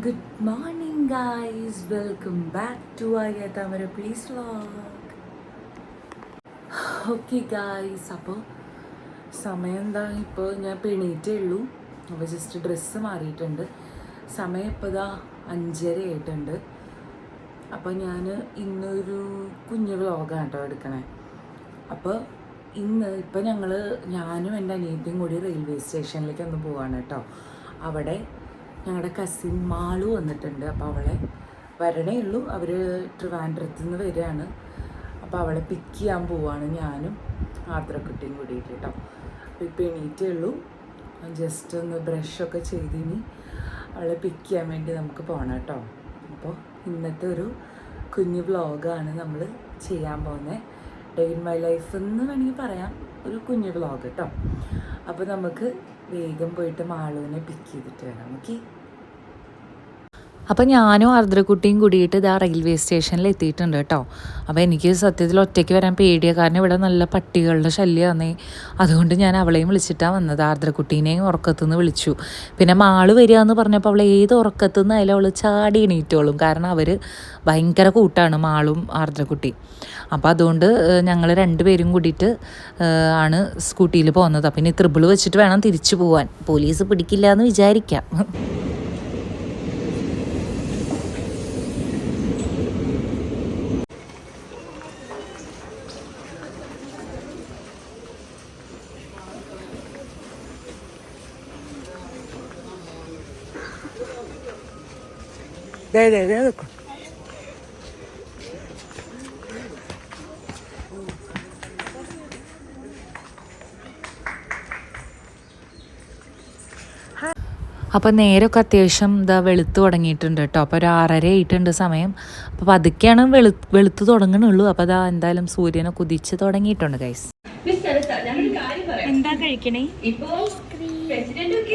Good morning, welcome back to to തമര please Vlog. Okay guys അപ്പോൾ സമയം എന്താ? ഇപ്പോൾ ഞാൻ പെണീറ്റേ ഉള്ളൂ. അപ്പോൾ ജസ്റ്റ് ഡ്രസ്സ് മാറിയിട്ടുണ്ട്. സമയം ഇപ്പോൾ ഇതാ അഞ്ചര ആയിട്ടുണ്ട്. അപ്പോൾ ഞാൻ ഇന്നൊരു കുഞ്ഞു വ്ളോഗാണ് കേട്ടോ എടുക്കണേ. അപ്പോൾ ഇന്ന് ഇപ്പോൾ ഞങ്ങൾ ഞാനും എന്റെ അനിയത്തിയും കൂടി റെയിൽവേ സ്റ്റേഷനിലേക്ക് ഒന്ന് പോവാണ് കേട്ടോ അവിടെ ഞങ്ങളുടെ കസിൻ മാളു വന്നിട്ടുണ്ട്. അപ്പോൾ അവളെ വരണേ ഉള്ളൂ. അവർ ട്രിവാൻഡ്രത്ത് നിന്ന് വരികയാണ് അപ്പോൾ അവളെ പിക്ക് ചെയ്യാൻ പോവാണ് ഞാനും ആദ്രക്കുട്ടിയും കൂടിയിട്ട് കേട്ടോ അപ്പോൾ ഇപ്പോൾ എണീറ്റേ ഉള്ളൂ. ജസ്റ്റ് ഒന്ന് ബ്രഷൊക്കെ ചെയ്തിനി. അവളെ പിക്ക് ചെയ്യാൻ വേണ്ടി നമുക്ക് പോകണം കേട്ടോ അപ്പോൾ ഇന്നത്തെ ഒരു കുഞ്ഞു വ്ലോഗാണ് നമ്മൾ ചെയ്യാൻ പോകുന്നത് ഡേ ഇൻ മൈ ലൈഫ് എന്ന് വേണമെങ്കിൽ പറയാം. ഒരു കുഞ്ഞു വ്ലോഗ് കേട്ടോ അപ്പോൾ നമുക്ക് വേഗം പോയിട്ട് മാളുവിനെ പിക്ക് ചെയ്തിട്ട് വരാം. ഓക്കെ അപ്പോൾ ഞാനും ആർദ്രക്കുട്ടിയും കൂടിയിട്ട് ഇതാ റെയിൽവേ സ്റ്റേഷനിൽ എത്തിയിട്ടുണ്ട് കേട്ടോ. അപ്പോൾ എനിക്ക് സത്യത്തിൽ ഒറ്റയ്ക്ക് വരാൻ പേടിയാണ് കാരണം ഇവിടെ നല്ല പട്ടികളുടെ ശല്യമാണേ അതുകൊണ്ട് ഞാൻ അവളെയും വിളിച്ചിട്ടാണ് വന്നത്. ആർദ്രക്കുട്ടീനെയും ഉറക്കത്തുനിന്ന് വിളിച്ചു. പിന്നെ മാൾ വരിക എന്ന് പറഞ്ഞപ്പോൾ അവൾ ഏത് ഉറക്കത്തുനിന്ന് അതിലവൾ ചാടി എണീറ്റോളും. കാരണം അവർ ഭയങ്കര കൂട്ടാണ് മാളും ആർദ്രക്കുട്ടി. അപ്പോൾ അതുകൊണ്ട് ഞങ്ങൾ രണ്ടുപേരും കൂടിയിട്ട് ആണ് സ്കൂട്ടിയിൽ പോകുന്നത് അപ്പം ഇനി ത്രിബിൾ വെച്ചിട്ട് വേണം തിരിച്ചു പോകാൻ പോലീസ് പിടിക്കില്ല എന്ന് വിചാരിക്കാം. ദേ ദേ ദേ നിൽക്കും അപ്പം നേരമൊക്കെ അത്യാവശ്യം ഇതാ വെളുത്ത് തുടങ്ങിയിട്ടുണ്ട് കേട്ടോ. അപ്പോൾ ഒരു ആറര ആയിട്ടുണ്ട് സമയം. അപ്പോൾ പതുക്കെയാണ് വെളു വെളുത്ത് തുടങ്ങണുള്ളൂ. അപ്പോൾ അതാ എന്തായാലും സൂര്യനെ കുതിച്ച് തുടങ്ങിയിട്ടുണ്ട് ഗൈസ് എന്താ കഴിക്കണേ?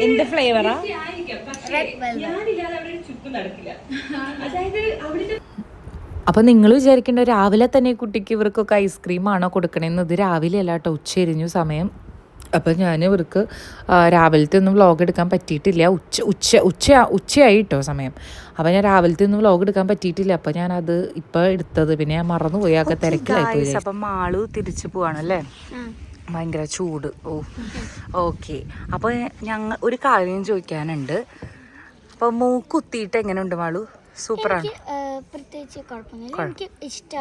എന്ത് ഫ്ലേവറാ അപ്പം നിങ്ങൾ വിചാരിക്കേണ്ട രാവിലെ തന്നെ കുട്ടിക്ക് ഇവർക്കൊക്കെ ഐസ്ക്രീമാണോ കൊടുക്കണേന്ന് ഇത് രാവിലെ അല്ല കേട്ടോ ഉച്ചരിഞ്ഞു സമയം. അപ്പം ഞാൻ ഇവർക്ക് രാവിലത്തെ ഒന്നും വ്ളോഗ് എടുക്കാൻ പറ്റിയിട്ടില്ല. ഉച്ച ഉച്ച ഉച്ച ഉച്ചയായി കേട്ടോ സമയം. അപ്പം ഞാൻ രാവിലത്തെ ഒന്നും വ്ളോഗ് എടുക്കാൻ പറ്റിയിട്ടില്ല. അപ്പം ഞാൻ അത് ഇപ്പം എടുത്തത്. പിന്നെ ഞാൻ മറന്നു പോയി ആകെ തിരക്കിലായി അപ്പം മാളു തിരിച്ചു പോവാണ് അല്ലേ? ഭയങ്കര ചൂട്. Oh okay. അപ്പോൾ ഞങ്ങൾ ഒരു കാര്യം ചോദിക്കാനുണ്ട്. അപ്പോൾ മൂക്കുത്തിയിട്ട് എങ്ങനെ ഉണ്ട് മാളു? സൂപ്പറാണ്. ഏഹ്, പ്രത്യേകിച്ച് കുഴപ്പമൊന്നുമില്ല.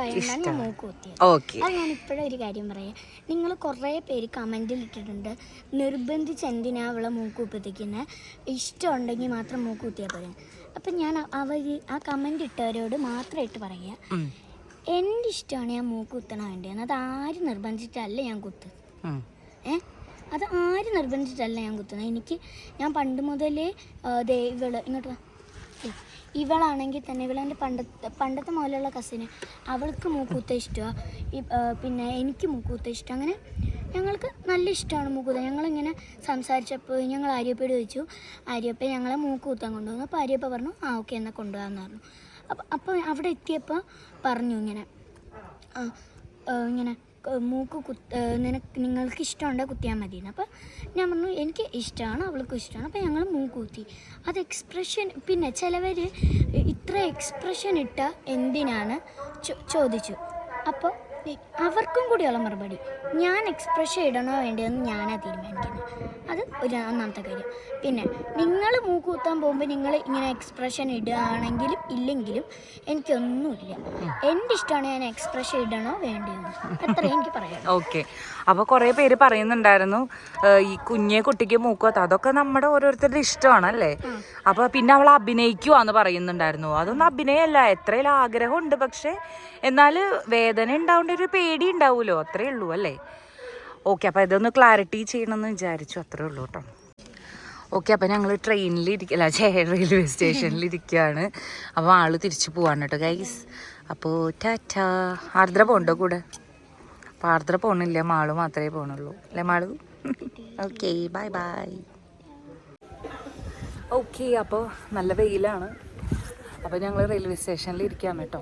എനിക്ക് ഞാൻ മൂക്ക് കുത്തിയത് അത് ഞാൻ ഇപ്പോഴും ഒരു കാര്യം പറയാം. നിങ്ങൾ കുറേ പേര് കമന്റിൽ ഇട്ടിട്ടുണ്ട്. നിർബന്ധിച്ച് എന്തിനാ അവളെ മൂക്ക് കുത്തിക്കുന്നത് ഇഷ്ടമുണ്ടെങ്കിൽ മാത്രം മൂക്ക് കുത്തിയാൽ പോരെ. അപ്പം ഞാൻ അവർ ആ കമന്റ് ഇട്ടവരോട് മാത്രമായിട്ട് പറയുക എന്റെ ഇഷ്ടമാണ് ഞാൻ മൂക്ക് കുത്തണ വേണ്ടിയെന്ന്. അത് ആരും നിർബന്ധിച്ചിട്ടല്ല ഞാൻ കുത്ത്. ഏ? അത് ആരും നിർബന്ധിച്ചിട്ടല്ല ഞാൻ കുത്തുന്നത് എനിക്ക് ഞാൻ പണ്ട് മുതലേ ദേ ഇവൾ ഇങ്ങോട്ട്. ഇവളാണെങ്കിൽ തന്നെ ഇവളെന്റെ പണ്ടത്തെ പണ്ടത്തെ മുതലുള്ള കസിന് അവൾക്ക് മൂക്കൂത്ത ഇഷ്ടമാണ് പിന്നെ എനിക്ക് മൂക്കൂത്ത ഇഷ്ടം. അങ്ങനെ ഞങ്ങൾക്ക് നല്ല ഇഷ്ടമാണ് മൂക്കൂത്ത ഞങ്ങളിങ്ങനെ സംസാരിച്ചപ്പോൾ ഞങ്ങൾ ആര്യപ്പയോട് ചോദിച്ചു ആര്യപ്പ ഞങ്ങളെ മൂക്കൂത്താൻ കൊണ്ടുവന്നു. അപ്പോൾ ആര്യപ്പ പറഞ്ഞു ആ ഓക്കെ എന്നാൽ കൊണ്ടുപോകാമെന്ന് പറഞ്ഞു. അപ്പോൾ അപ്പോൾ അവിടെ എത്തിയപ്പോൾ പറഞ്ഞു ഇങ്ങനെ ഇങ്ങനെ മൂക്ക് കുത്ത് നിനക്ക് നിങ്ങൾക്ക് ഇഷ്ടമുണ്ടെങ്കിൽ കുത്തിയാൽ മതി അപ്പോൾ ഞാൻ പറഞ്ഞു എനിക്ക് ഇഷ്ടമാണ് അവൾക്കും ഇഷ്ടമാണ് അപ്പോൾ ഞങ്ങൾ മൂക്ക് കുത്തി. അത് എക്സ്പ്രഷൻ പിന്നെ ചിലവർ ഇത്ര എക്സ്പ്രഷൻ ഇട്ട എന്തിനാണ് ചോദിച്ചു. അപ്പോൾ അവർക്കും കൂടിയുള്ള മറുപടി. ഞാൻ എക്സ്പ്രഷൻ ഇടണോ വേണ്ടതെന്ന് ഞാനാണ് തീരുമാനിക്കുന്നത് അത് ഒരു ഒന്നാമത്തെ കാര്യം. പിന്നെ നിങ്ങൾ മൂക്ക് കുത്താൻ പോകുമ്പോൾ നിങ്ങൾ ഇങ്ങനെ എക്സ്പ്രഷൻ ഇടുകയാണെങ്കിലും ഇല്ലെങ്കിലും എനിക്കൊന്നുമില്ല. എന്റെ ഇഷ്ടമാണ് ഞാൻ എക്സ്പ്രഷൻ ഇടണോ വേണ്ടതെന്ന് അത്ര എനിക്ക് പറയാം ഓക്കെ അപ്പോൾ കുറേ പേര് പറയുന്നുണ്ടായിരുന്നു ഈ കുഞ്ഞെ കുട്ടിക്ക് മൂക്കോത്ത അതൊക്കെ നമ്മുടെ ഓരോരുത്തരുടെ ഇഷ്ടമാണ് അല്ലേ അപ്പോൾ പിന്നെ അവൾ അഭിനയിക്കുവാന്ന് പറയുന്നുണ്ടായിരുന്നു. അതൊന്നും അഭിനയമല്ല എത്രയും ആഗ്രഹമുണ്ട് പക്ഷേ എന്നാൽ വേദന ഉണ്ടാവേണ്ട ഒരു പേടി ഉണ്ടാവുമല്ലോ അത്രേ ഉള്ളൂ അല്ലേ? ഓക്കെ അപ്പോൾ ഇതൊന്ന് ക്ലാരിറ്റി ചെയ്യണമെന്ന് വിചാരിച്ചു. അത്രേ ഉള്ളൂ കേട്ടോ. ഓക്കെ അപ്പം ഞങ്ങൾ ട്രെയിനിൽ ഇരിക്കല ചേ റെയിൽവേ സ്റ്റേഷനിൽ ഇരിക്കുകയാണ് അപ്പോൾ ആൾ തിരിച്ചു പോവാണ് കേട്ടോ ഗൈസ് അപ്പോൾ ടാറ്റാ. ആർദ്ര പോകണ്ടോ കൂടെ? അപ്പോൾ ആർദ്ര പോകണില്ല മാൾ മാത്രമേ പോകണുള്ളൂ അല്ലേ Malu? Okay bye bye okay അപ്പോൾ നല്ല വെയിലാണ്. അപ്പോൾ ഞങ്ങൾ റെയിൽവേ സ്റ്റേഷനിൽ ഇരിക്കുകയാണ് കേട്ടോ.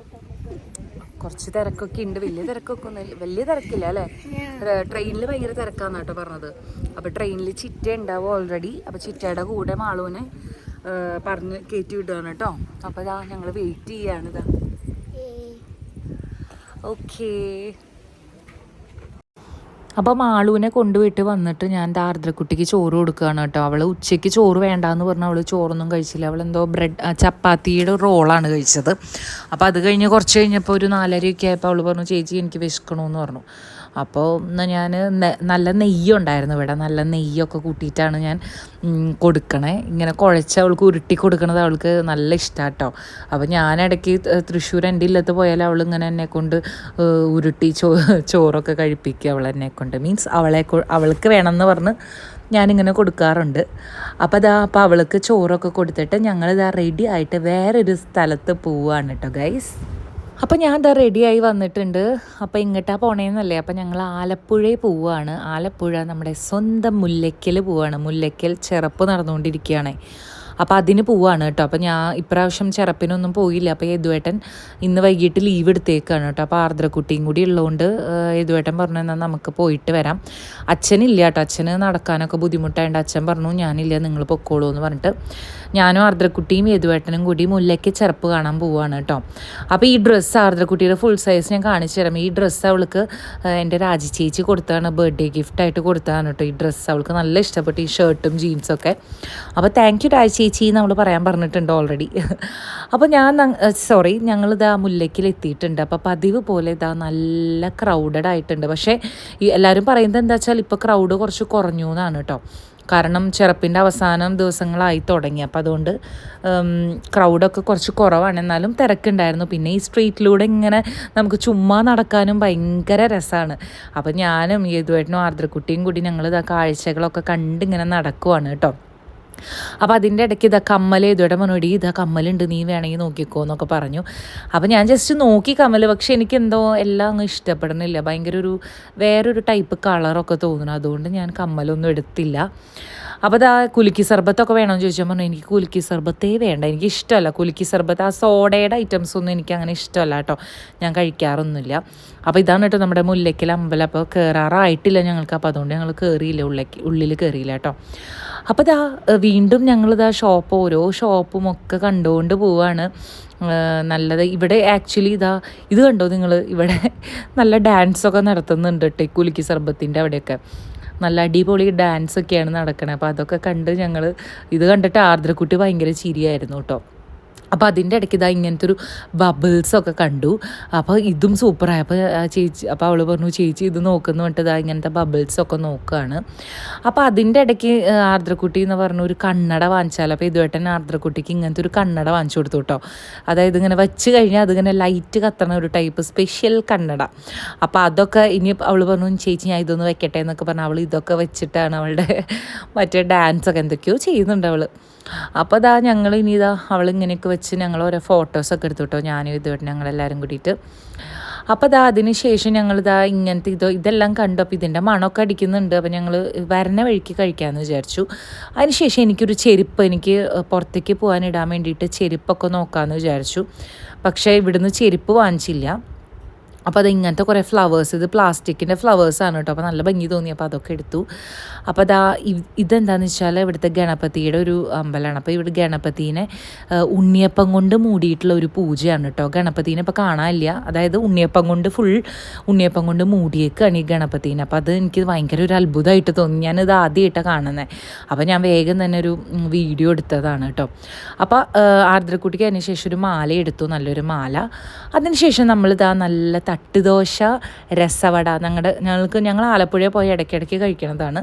കുറച്ച് തിരക്കൊക്കെ ഉണ്ട്. വലിയ തിരക്കൊക്കെ ഒന്നും വലിയ തിരക്കില്ല അല്ലേ? ട്രെയിനിൽ ഭയങ്കര തിരക്കാന്ന് കേട്ടോ പറഞ്ഞത്. അപ്പോൾ ട്രെയിനിൽ ചിറ്റ ഉണ്ടാവും ഓൾറെഡി അപ്പോൾ ചിറ്റയുടെ കൂടെ മാളൂനെ പറഞ്ഞ് കയറ്റി വിടുകയാണ് കേട്ടോ. അപ്പോൾ ഇതാ ഞങ്ങൾ വെയിറ്റ് ചെയ്യാണ് ഇതാ ഓക്കേ അപ്പോൾ മാളൂനെ കൊണ്ടുപോയിട്ട് വന്നിട്ട് ഞാൻ ദാർദ്രക്കുട്ടിക്ക് ചോറ് കൊടുക്കുകയാണ് കേട്ടോ. അവൾ ഉച്ചയ്ക്ക് ചോറ് വേണ്ടാന്ന് പറഞ്ഞാൽ അവൾ ചോറൊന്നും കഴിച്ചില്ല. അവൾ എന്തോ ബ്രെഡ് ചപ്പാത്തിയുടെ റോളാണ് കഴിച്ചത്. അപ്പോൾ അത് കഴിഞ്ഞ് കുറച്ച് കഴിഞ്ഞപ്പോൾ ഒരു നാലരയൊക്കെ ആയപ്പോൾ അവൾ പറഞ്ഞു ചേച്ചി എനിക്ക് വിശക്കണമെന്ന് പറഞ്ഞു. അപ്പോൾ ഞാൻ നല്ല നെയ്യുണ്ടായിരുന്നു ഇവിടെ. നല്ല നെയ്യൊക്കെ കൂട്ടിയിട്ടാണ് ഞാൻ കൊടുക്കണേ. ഇങ്ങനെ കുഴച്ച് അവൾക്ക് ഉരുട്ടി കൊടുക്കണത് അവൾക്ക് നല്ല ഇഷ്ടമാണ് കേട്ടോ അപ്പോൾ ഞാൻ ഇടയ്ക്ക് തൃശ്ശൂർ എന്റെ ഇല്ലത്ത് പോയാൽ അവൾ ഇങ്ങനെ എന്നെ കൊണ്ട് ഉരുട്ടി ചോ ചോറൊക്കെ കഴിപ്പിക്കുക അവൾ എന്നെ കൊണ്ട്. മീൻസ് അവളെ അവൾക്ക് വേണമെന്ന് പറഞ്ഞ് ഞാനിങ്ങനെ കൊടുക്കാറുണ്ട്. അപ്പോൾ അതാ അപ്പോൾ അവൾക്ക് ചോറൊക്കെ കൊടുത്തിട്ട് ഞങ്ങളിതാ റെഡി ആയിട്ട് വേറൊരു സ്ഥലത്ത് പോവുകയാണ് കേട്ടോ ഗൈസ് അപ്പോൾ ഞാൻ ഇതാ റെഡിയായി വന്നിട്ടുണ്ട്. അപ്പോൾ ഇങ്ങോട്ടാ പോണേന്നല്ലേ. അപ്പോൾ ഞങ്ങൾ ആലപ്പുഴയിൽ പോവുകയാണ് ആലപ്പുഴ നമ്മുടെ സ്വന്തം മുല്ലയ്ക്കൽ പോവുകയാണ് മുല്ലയ്ക്കൽ ചെറുപ്പ് നടന്നുകൊണ്ടിരിക്കുകയാണ്. അപ്പോൾ അതിന് പോവാണ് കേട്ടോ. അപ്പോൾ ഞാൻ ഇപ്രാവശ്യം ചെറുപ്പിനൊന്നും പോയില്ല. അപ്പോൾ യദുവേട്ടൻ ഇന്ന് വൈകിട്ട് ലീവ് എടുത്തേക്കാണ് കേട്ടോ. അപ്പോൾ ആർദ്രക്കുട്ടിയും കൂടി ഉള്ളതുകൊണ്ട് യദുവേട്ടൻ പറഞ്ഞു എന്നാൽ നമുക്ക് പോയിട്ട് വരാം. അച്ഛനില്ല കേട്ടോ. അച്ഛന് നടക്കാനൊക്കെ ബുദ്ധിമുട്ടായതുകൊണ്ട് അച്ഛൻ പറഞ്ഞു ഞാനില്ല നിങ്ങൾ പൊക്കോളൂ എന്ന് പറഞ്ഞിട്ട്. ഞാനും ആർദ്രക്കുട്ടിയും യദുവേട്ടനും കൂടി മുല്ലയ്ക്ക് ചെറുപ്പ് കാണാൻ പോവുകയാണ് കേട്ടോ. അപ്പോൾ ഈ ഡ്രസ്സ് ആർദ്രക്കുട്ടിയുടെ ഫുൾ സൈസ് ഞാൻ കാണിച്ചു തരാം. ഈ ഡ്രസ്സ് അവൾക്ക് എന്റെ രാജി ചേച്ചി കൊടുത്തതാണ്. ബർത്ത്ഡേ ഗിഫ്റ്റായിട്ട് കൊടുത്തതാണ് കേട്ടോ ഈ ഡ്രസ്സ് അവൾക്ക് നല്ല ഇഷ്ടപ്പെട്ടു ഈ ഷർട്ടും ജീൻസൊക്കെ അപ്പോൾ താങ്ക് യു രാജി ചേച്ചി നമ്മൾ പറയാൻ പറഞ്ഞിട്ടുണ്ട് ഓൾറെഡി അപ്പോൾ ഞാൻ സോറി ഞങ്ങളിതാ മുല്ലയ്ക്കിൽ എത്തിയിട്ടുണ്ട് അപ്പോൾ പതിവ് പോലെ ഇതാ നല്ല ക്രൗഡഡ് ആയിട്ടുണ്ട്. പക്ഷേ എല്ലാവരും പറയുന്നത് എന്താ വെച്ചാൽ ഇപ്പോൾ ക്രൗഡ് കുറച്ച് കുറഞ്ഞു എന്നാണ് കേട്ടോ. കാരണം ചെറുപ്പിന്റെ അവസാനം ദിവസങ്ങളായി തുടങ്ങി. അപ്പോൾ അതുകൊണ്ട് ക്രൗഡൊക്കെ കുറച്ച് കുറവാണ്. എന്നാലും തിരക്കുണ്ടായിരുന്നു. പിന്നെ ഈ സ്ട്രീറ്റിലൂടെ ഇങ്ങനെ നമുക്ക് ചുമ്മാ നടക്കാനും ഭയങ്കര രസമാണ്. അപ്പോൾ ഞാനും യേതുവേട്ടനും ആർദ്രക്കുട്ടിയും കൂടി ഞങ്ങൾ ഇതാ കാഴ്ചകളൊക്കെ കണ്ടിങ്ങനെ നടക്കുവാണ് കേട്ടോ. അപ്പോൾ അതിന്റെ ഇടയ്ക്ക് ഇതാ കമ്മൽ ഇതോടെ മനോടി ഇതാ കമ്മലുണ്ട്. നീ വേണമെങ്കിൽ നോക്കിക്കോ എന്നൊക്കെ പറഞ്ഞു. അപ്പോൾ ഞാൻ ജസ്റ്റ് നോക്കി കമ്മൽ. പക്ഷെ എനിക്ക് എന്തോ എല്ലാം അങ്ങ് ഇഷ്ടപ്പെടുന്നില്ല. ഭയങ്കര ഒരു വേറൊരു ടൈപ്പ് കളറൊക്കെ തോന്നുന്നു. അതുകൊണ്ട് ഞാൻ കമ്മലൊന്നും എടുത്തില്ല. അപ്പോൾ ഇതാ കുലുക്കി സർബത്തൊക്കെ വേണമെന്ന് ചോദിച്ചാൽ പറഞ്ഞു എനിക്ക് കുലുക്കി സർബത്തേ വേണ്ട. എനിക്ക് ഇഷ്ടമല്ല കുലുക്കി സർബത്ത്. ആ സോഡയുടെ ഐറ്റംസ് ഒന്നും എനിക്ക് അങ്ങനെ ഇഷ്ടമല്ല കേട്ടോ. ഞാൻ കഴിക്കാറൊന്നുമില്ല. അപ്പോൾ ഇതാണ് കേട്ടോ നമ്മുടെ മുല്ലയ്ക്കൽ അമ്പലം. അപ്പോൾ കയറാറായിട്ടില്ല ഞങ്ങൾക്ക്. അപ്പോൾ അതുകൊണ്ട് ഞങ്ങൾ കയറിയില്ല ഉള്ളിലേക്ക് ഉള്ളിൽ കയറിയില്ല കേട്ടോ. അപ്പോൾ ഇതാ വീണ്ടും ഞങ്ങളിതാ ഷോപ്പ് ഓരോ ഷോപ്പും ഒക്കെ കണ്ടുകൊണ്ട് ഏഹ് നല്ലത് ഇവിടെ ആക്ച്വലി ഇതാ ഇത് കണ്ടോ നിങ്ങൾ? ഇവിടെ നല്ല ഡാൻസൊക്കെ നടത്തുന്നുണ്ട് കേട്ടോ കുലുക്കി സർബത്തിന്റെ അവിടെയൊക്കെ. നല്ല അടിപൊളി ഡാൻസ് ഒക്കെയാണ് നടക്കണത് അപ്പോൾ അതൊക്കെ കണ്ട് ഞങ്ങൾ ഇത് കണ്ടിട്ട് ആർദ്രക്കുട്ടി ഭയങ്കര ചിരിയായിരുന്നു കേട്ടോ. അപ്പോൾ അതിന്റെ ഇടയ്ക്ക് ഇതാ ഇങ്ങനത്തെ ഒരു ബബിൾസൊക്കെ കണ്ടു. അപ്പോൾ ഇതും സൂപ്പറായി അപ്പോൾ ചേച്ചി അപ്പോൾ അവൾ പറഞ്ഞു ചേച്ചി ഇത് നോക്കുന്നു പറഞ്ഞിട്ട് ഇതാ ഇങ്ങനത്തെ ബബിൾസൊക്കെ നോക്കുകയാണ് അപ്പോൾ അതിന്റെ ഇടയ്ക്ക് ആർദ്രക്കുട്ടി എന്ന് പറഞ്ഞ ഒരു കണ്ണട വാങ്ങിച്ചാൽ അപ്പോൾ ഇതുവേട്ടൻ ആർദ്രക്കുട്ടിക്ക് ഇങ്ങനത്തെ ഒരു കണ്ണട വാങ്ങിച്ചു കൊടുത്തു കേട്ടോ. അതായത് ഇങ്ങനെ വെച്ച് കഴിഞ്ഞാൽ അതിങ്ങനെ ലൈറ്റ് കത്തണ ഒരു ടൈപ്പ് സ്പെഷ്യൽ കണ്ണട. അപ്പോൾ അതൊക്കെ ഇനി അവൾ പറഞ്ഞു ചേച്ചി ഞാൻ ഇതൊന്ന് വെക്കട്ടെ എന്നൊക്കെ പറഞ്ഞാൽ അവൾ ഇതൊക്കെ വെച്ചിട്ടാണ് അവളുടെ മറ്റേ ഡാൻസൊക്കെ എന്തൊക്കെയോ ചെയ്യുന്നുണ്ട് അവൾ അപ്പോൾ ഇതാ ഞങ്ങൾ ഇനി ഇതാ അവൾ ഇങ്ങനെയൊക്കെ വെച്ച് ഞങ്ങൾ ഓരോ ഫോട്ടോസൊക്കെ എടുത്തു കേട്ടോ ഞാനും ഇതുമായിട്ട് ഞങ്ങളെല്ലാവരും കൂടിയിട്ട്. അപ്പോൾ ഇതാ അതിന് ശേഷം ഞങ്ങളിതാ ഇങ്ങനത്തെ ഇതോ ഇതെല്ലാം കണ്ടു. അപ്പോൾ ഇതിന്റെ മണമൊക്കെ അടിക്കുന്നുണ്ട്. അപ്പോൾ ഞങ്ങൾ വരണ വഴിക്ക് കഴിക്കാമെന്ന് വിചാരിച്ചു. അതിന് ശേഷം എനിക്കൊരു ചെരുപ്പ് എനിക്ക് പുറത്തേക്ക് പോകാൻ ഇടാൻ വേണ്ടിയിട്ട് ചെരുപ്പൊക്കെ നോക്കാമെന്ന് വിചാരിച്ചു. പക്ഷേ ഇവിടുന്ന് ചെരുപ്പ് വാങ്ങിച്ചില്ല. അപ്പോൾ അത് ഇങ്ങനത്തെ കുറേ ഫ്ലവേഴ്സ് ഇത് പ്ലാസ്റ്റിക്കിന്റെ ഫ്ലവേഴ്സാണ് കേട്ടോ അപ്പോൾ നല്ല ഭംഗി തോന്നി. അപ്പോൾ അതൊക്കെ എടുത്തു. അപ്പോൾ അതാ ഇതെന്താണെന്ന് വെച്ചാൽ ഇവിടുത്തെ ഗണപതിയുടെ ഒരു അമ്പലമാണ്. അപ്പോൾ ഇവിടെ ഗണപതിനെ ഉണ്ണിയപ്പം കൊണ്ട് മൂടിയിട്ടുള്ള ഒരു പൂജയാണ് കേട്ടോ ഗണപതിനെ ഇപ്പോൾ കാണാനില്ല. അതായത് ഉണ്ണിയപ്പം കൊണ്ട് ഫുൾ ഉണ്ണിയപ്പം കൊണ്ട് മൂടിയേക്കാണ് ഈ ഗണപതിനെ. അപ്പോൾ അത് എനിക്ക് ഭയങ്കര ഒരു അത്ഭുതമായിട്ട് തോന്നി. ഞാനിത് ആദ്യമായിട്ടാണ് കാണുന്നത് അപ്പോൾ ഞാൻ വേഗം തന്നെ ഒരു വീഡിയോ എടുത്തതാണ് കേട്ടോ അപ്പോൾ ആർദ്രക്കുട്ടിക്ക് അതിന് ശേഷം ഒരു മാല എടുത്തു. നല്ലൊരു മാല. അതിനുശേഷം നമ്മളിതാ നല്ല തട്ടുദോശ രസവട ഞങ്ങളുടെ ഞങ്ങൾക്ക് ഞങ്ങൾ ആലപ്പുഴ പോയി ഇടയ്ക്കിടയ്ക്ക് കഴിക്കണതാണ്.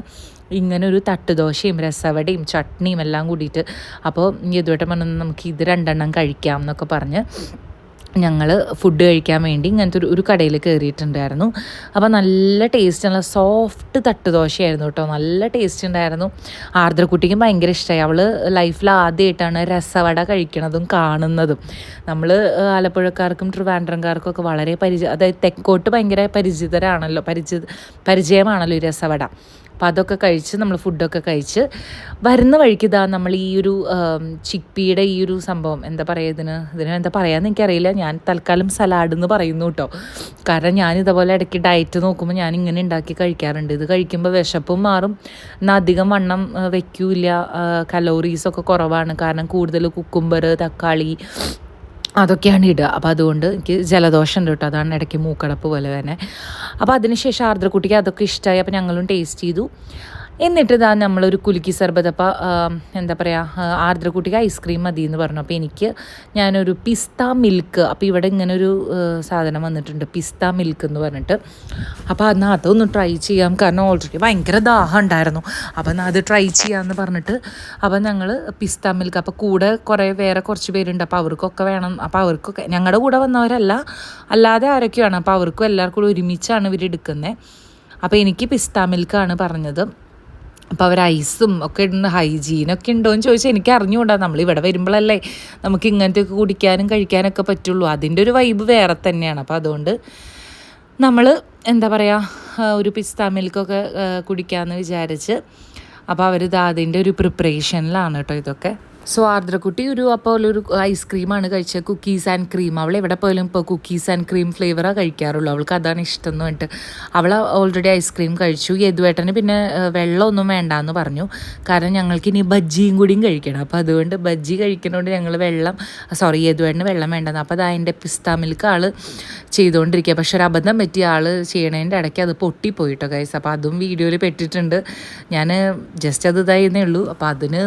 ഇങ്ങനെ ഒരു തട്ടുദോശയും രസവടയും ചട്നിയും എല്ലാം കൂടിയിട്ട്. അപ്പോൾ ഇതുവട്ടം പറഞ്ഞു നമുക്ക് ഇത് രണ്ടെണ്ണം കഴിക്കാം എന്നൊക്കെ പറഞ്ഞ് ഞങ്ങൾ ഫുഡ് കഴിക്കാൻ വേണ്ടി ഇങ്ങനത്തെ ഒരു ഒരു കടയിൽ കയറിയിട്ടുണ്ടായിരുന്നു അപ്പോൾ നല്ല ടേസ്റ്റ് നല്ല സോഫ്റ്റ് തട്ട് ദോശയായിരുന്നു കേട്ടോ. നല്ല ടേസ്റ്റ് ഉണ്ടായിരുന്നു. ആർദ്രക്കുട്ടിക്കും ഭയങ്കര ഇഷ്ടമായി അവൾ ലൈഫിൽ ആദ്യമായിട്ടാണ് രസവട കഴിക്കണതും കാണുന്നതും. നമ്മൾ ആലപ്പുഴക്കാർക്കും ട്രിവാൻഡ്രംകാർക്കും ഒക്കെ വളരെ പരിചയ അതായത് തെക്കോട്ട് ഭയങ്കര പരിചിതരാണല്ലോ. പരിചിത പരിചയമാണല്ലോ ഈ രസവട. അപ്പോൾ അതൊക്കെ കഴിച്ച് നമ്മൾ ഫുഡൊക്കെ കഴിച്ച് വരുന്ന വഴിക്ക് ഇതാ നമ്മൾ ഈ ഒരു ചിപ്പിയുടെ ഈ ഒരു സംഭവം. എന്താ പറയുക ഇതിന്? ഇതിന് എന്താ പറയാന്ന് എനിക്കറിയില്ല. ഞാൻ തൽക്കാലം സലാഡ് എന്ന് പറയുന്നു കേട്ടോ. കാരണം ഞാൻ ഇതേപോലെ ഇടയ്ക്ക് ഡയറ്റ് നോക്കുമ്പോൾ ഞാൻ ഇങ്ങനെ ഉണ്ടാക്കി കഴിക്കാറുണ്ട്. ഇത് കഴിക്കുമ്പോൾ വിശപ്പും മാറും. എന്നാൽ അധികം വണ്ണം വയ്ക്കൂല കലോറീസൊക്കെ കുറവാണ്. കാരണം കൂടുതൽ കുക്കുംബർ തക്കാളി അതൊക്കെയാണ് ഇടുക. അപ്പോൾ അതുകൊണ്ട് എനിക്ക് ജലദോഷം ഉണ്ട് കേട്ടോ. അതാണ് ഇടയ്ക്ക് മൂക്കടപ്പ് പോലെ തന്നെ. അപ്പോൾ അതിനുശേഷം ആർദ്രക്കുട്ടിക്ക് അതൊക്കെ ഇഷ്ടമായി അപ്പോൾ ഞങ്ങളും ടേസ്റ്റ് ചെയ്തു. എന്നിട്ട് ഇതാ നമ്മളൊരു കുലുക്കി സർബത്ത് അപ്പോൾ എന്താ പറയുക ആർദ്രക്കുട്ടിക്ക് ഐസ്ക്രീം മതി എന്ന് പറഞ്ഞു. അപ്പോൾ എനിക്ക് ഞാനൊരു പിസ്ത മിൽക്ക് അപ്പോൾ ഇവിടെ ഇങ്ങനെ ഒരു സാധനം വന്നിട്ടുണ്ട് പിസ്ത മിൽക്ക് എന്ന് പറഞ്ഞിട്ട്. അപ്പോൾ അന്ന് അതൊന്ന് ട്രൈ ചെയ്യാം കാരണം ഓൾറെഡി ഭയങ്കര ദാഹം ഉണ്ടായിരുന്നു. അപ്പം അത് ട്രൈ ചെയ്യാമെന്ന് പറഞ്ഞിട്ട് അപ്പം ഞങ്ങൾ പിസ്ത മിൽക്ക് അപ്പോൾ കൂടെ കുറേ വേറെ കുറച്ച് പേരുണ്ട് അപ്പോൾ അവർക്കൊക്കെ വേണം അപ്പോൾ അവർക്കൊക്കെ ഞങ്ങളുടെ കൂടെ വന്നവരല്ല അല്ലാതെ ആരൊക്കെയാണ് അപ്പോൾ അവർക്കും എല്ലാവർക്കും ഒരുമിച്ചാണ് ഇവർ എടുക്കുന്നത് അപ്പോൾ എനിക്ക് പിസ്ത മിൽക്കാണ് പറഞ്ഞത്. അപ്പോൾ അവർ ഐസും ഒക്കെ ഇടുന്ന ഹൈജീനൊക്കെ ഉണ്ടോ എന്ന് ചോദിച്ചാൽ എനിക്ക് അറിഞ്ഞുകൂടാ നമ്മൾ ഇവിടെ വരുമ്പോഴല്ലേ നമുക്ക് ഇങ്ങനത്തെയൊക്കെ കുടിക്കാനും കഴിക്കാനൊക്കെ പറ്റുള്ളൂ. അതിന്റെ ഒരു വൈബ് വേറെ തന്നെയാണ്. അപ്പോൾ അതുകൊണ്ട് നമ്മൾ എന്താ പറയുക ഒരു പിസ്ത മിൽക്കൊക്കെ കുടിക്കാമെന്ന് വിചാരിച്ച്. അപ്പോൾ അവർ അതിന്റെ ഒരു പ്രിപ്പറേഷനിലാണ് കേട്ടോ ഇതൊക്കെ. സോ ആർദ്രക്കുട്ടി ഒരു അപ്പോൾ ഒരു ഐസ്ക്രീമാണ് കഴിച്ചത്. കുക്കീസ് ആൻഡ് ക്രീം അവൾ എവിടെ പോയാലും ഇപ്പോൾ കുക്കീസ് ആൻഡ് ക്രീം ഫ്ലേവറാണ് കഴിക്കാറുള്ളൂ. അവൾക്ക് അതാണ് ഇഷ്ടം എന്ന് പറഞ്ഞിട്ട്. അവൾ ഓൾറെഡി ഐസ്ക്രീം കഴിച്ചു. യദുവേട്ടന് പിന്നെ വെള്ളമൊന്നും വേണ്ട എന്ന് പറഞ്ഞു. കാരണം ഞങ്ങൾക്ക് ഇനി ബജ്ജിയും കൂടിയും കഴിക്കണം. അപ്പോൾ അതുകൊണ്ട് ബജ്ജി കഴിക്കുന്നതുകൊണ്ട് ഞങ്ങൾ വെള്ളം സോറി യദുവേട്ടന് വെള്ളം വേണ്ടെന്ന്. അപ്പോൾ അത് അതിന്റെ പിസ്ത മിൽക്ക് ആൾ ചെയ്തുകൊണ്ടിരിക്കുക. പക്ഷെ ഒരു അബദ്ധം പറ്റിയ ആൾ ചെയ്യണതിന്റെ ഇടയ്ക്ക് അത് പൊട്ടിപ്പോയിട്ടോ ഗൈസ് അപ്പോൾ അതും വീഡിയോയിൽ പെട്ടിട്ടുണ്ട്. ഞാൻ ജസ്റ്റ് അത് ഇതായിരുന്നേ ഉള്ളൂ. അപ്പോൾ അതിന്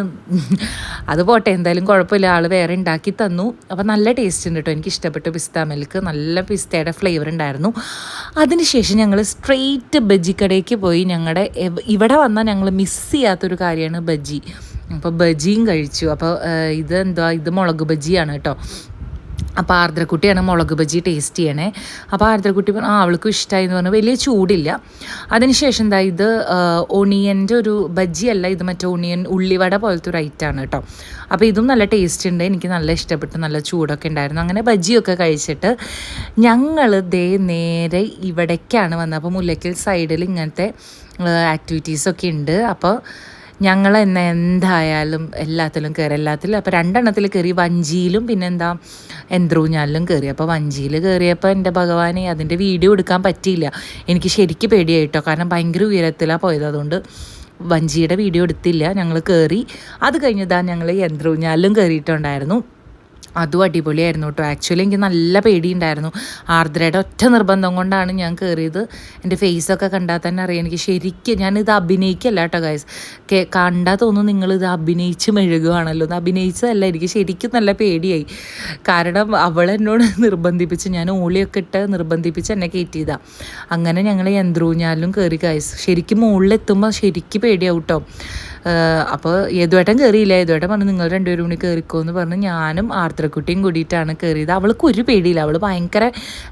അത് പോട്ടെ എന്തായാലും കുഴപ്പമില്ല. ആൾ വേറെ ഉണ്ടാക്കി തന്നു. അപ്പോൾ നല്ല ടേസ്റ്റ് ഉണ്ട് കേട്ടോ എനിക്ക് ഇഷ്ടപ്പെട്ടു പിസ്ത മിൽക്ക് നല്ല പിസ്തയുടെ ഫ്ലേവർ ഉണ്ടായിരുന്നു. അതിനുശേഷം ഞങ്ങൾ സ്ട്രെയിറ്റ് ബജ്ജി കടയ്ക്ക് പോയി. ഞങ്ങളുടെ ഇവിടെ വന്നാൽ ഞങ്ങൾ മിസ് ചെയ്യാത്തൊരു കാര്യമാണ് ബജ്ജി. അപ്പോൾ ബജിയും കഴിച്ചു. അപ്പോൾ ഇത് എന്താ ഇത് മുളക് ബജിയാണ് കേട്ടോ അപ്പോൾ ആർദ്രക്കുട്ടിയാണ് മുളക് ബജി ടേസ്റ്റ് ചെയ്യണേ. അപ്പോൾ ആർദ്രക്കുട്ടി പറഞ്ഞു ആ അവൾക്കും ഇഷ്ടമായി എന്ന് പറഞ്ഞു. വലിയ ചൂടില്ല. അതിനുശേഷം എന്താ ഇത് ഒണിയന്റെ ഒരു ബജ്ജി അല്ല ഇത് മറ്റേ ഒണിയൻ ഉള്ളിവട പോലത്തെ ഒരു ഐറ്റാണ് കേട്ടോ. അപ്പോൾ ഇതും നല്ല ടേസ്റ്റ് ഉണ്ട്. എനിക്ക് നല്ല ഇഷ്ടപ്പെട്ടു നല്ല ചൂടൊക്കെ ഉണ്ടായിരുന്നു. അങ്ങനെ ബജ്ജിയൊക്കെ കഴിച്ചിട്ട് ഞങ്ങൾ ദേ നേരെ ഇവിടേക്കാണ് വന്നത്. അപ്പോൾ മുല്ലയ്ക്കൽ സൈഡിൽ ഇങ്ങനത്തെ ആക്ടിവിറ്റീസൊക്കെ ഉണ്ട്. അപ്പോൾ ഞങ്ങൾ എന്നെ എന്തായാലും എല്ലാത്തിലും കയറി എല്ലാത്തിലും അപ്പോൾ രണ്ടെണ്ണത്തിൽ കയറി വഞ്ചിയിലും പിന്നെന്താ എന്ത്രൂഞ്ഞാലിലും കയറി അപ്പോൾ വഞ്ചിയിൽ കയറിയപ്പോൾ എന്റെ ഭഗവാനെ അതിന്റെ വീഡിയോ എടുക്കാൻ പറ്റിയില്ല. എനിക്ക് ശരിക്കും പേടിയായിട്ടോ കാരണം ഭയങ്കര ഉയരത്തിലാണ് പോയത്. അതുകൊണ്ട് വഞ്ചിയുടെ വീഡിയോ എടുത്തില്ല ഞങ്ങൾ കയറി അത് കഴിഞ്ഞതാ ഞങ്ങൾ യന്ത്രൂഞ്ഞാലിലും കയറിയിട്ടുണ്ടായിരുന്നു അതും അടിപൊളിയായിരുന്നു കേട്ടോ. ആക്ച്വലി എനിക്ക് നല്ല പേടിയുണ്ടായിരുന്നു. ആർദ്രയുടെ ഒറ്റ നിർബന്ധം കൊണ്ടാണ് ഞാൻ കയറിയത് എന്റെ ഫേസൊക്കെ കണ്ടാൽ തന്നെ അറിയാം. എനിക്ക് ശരിക്കും ഞാനിത് അഭിനയിക്കല്ല കേട്ടോ ഗൈസ് കേ കണ്ടാൽ തോന്നുന്നു നിങ്ങളിത് അഭിനയിച്ച് മെഴുകുകയാണല്ലോ ഇത് അഭിനയിച്ചതല്ല. എനിക്ക് ശരിക്കും നല്ല പേടിയായി. കാരണം അവൾ എന്നോട് നിർബന്ധിപ്പിച്ച് ഞാൻ ഓളിയൊക്കെ ഇട്ട് നിർബന്ധിപ്പിച്ച് എന്നെ കയറ്റിയതാണ് അങ്ങനെ ഞങ്ങൾ യന്ത്രൂഞ്ഞാലും കയറി ഗൈസ് ശരിക്കും മുകളിലെത്തുമ്പോൾ ശരിക്കും പേടിയാവും കേട്ടോ. അപ്പോൾ യദുവേട്ടൻ കയറിയില്ല യദുവേട്ടൻ പറഞ്ഞു നിങ്ങൾ രണ്ടുപേരും കൂടി കയറിക്കോ എന്ന് പറഞ്ഞ്. ഞാനും ആർത്തരക്കുട്ടിയും കൂടിയിട്ടാണ് കയറിയത് അവൾക്ക് ഒരു പേടിയില്ല. അവൾ ഭയങ്കര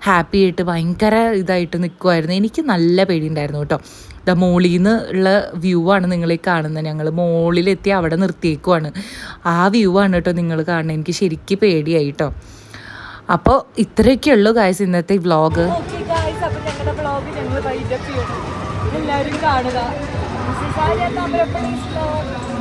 ഹാപ്പി ആയിട്ട് ഭയങ്കര ഇതായിട്ട് നിൽക്കുമായിരുന്നു എനിക്ക് നല്ല പേടിയുണ്ടായിരുന്നു കേട്ടോ. ദ മോളിൽ നിന്ന് ഉള്ള വ്യൂ ആണ് നിങ്ങൾ കാണുന്നത് ഞങ്ങൾ മോളിലെത്തി അവിടെ നിർത്തിയേക്കുവാണ്. ആ വ്യൂ ആണ് കേട്ടോ നിങ്ങൾ കാണുന്നത് എനിക്ക് ശരിക്കും പേടിയായി കേട്ടോ. അപ്പോൾ ഇത്രയൊക്കെ ഉള്ളൂ ഗായ്സ് ഇന്നത്തെ വ്ളോഗ് എല്ലാവരും കാണുക. Sayang number, please, Lord.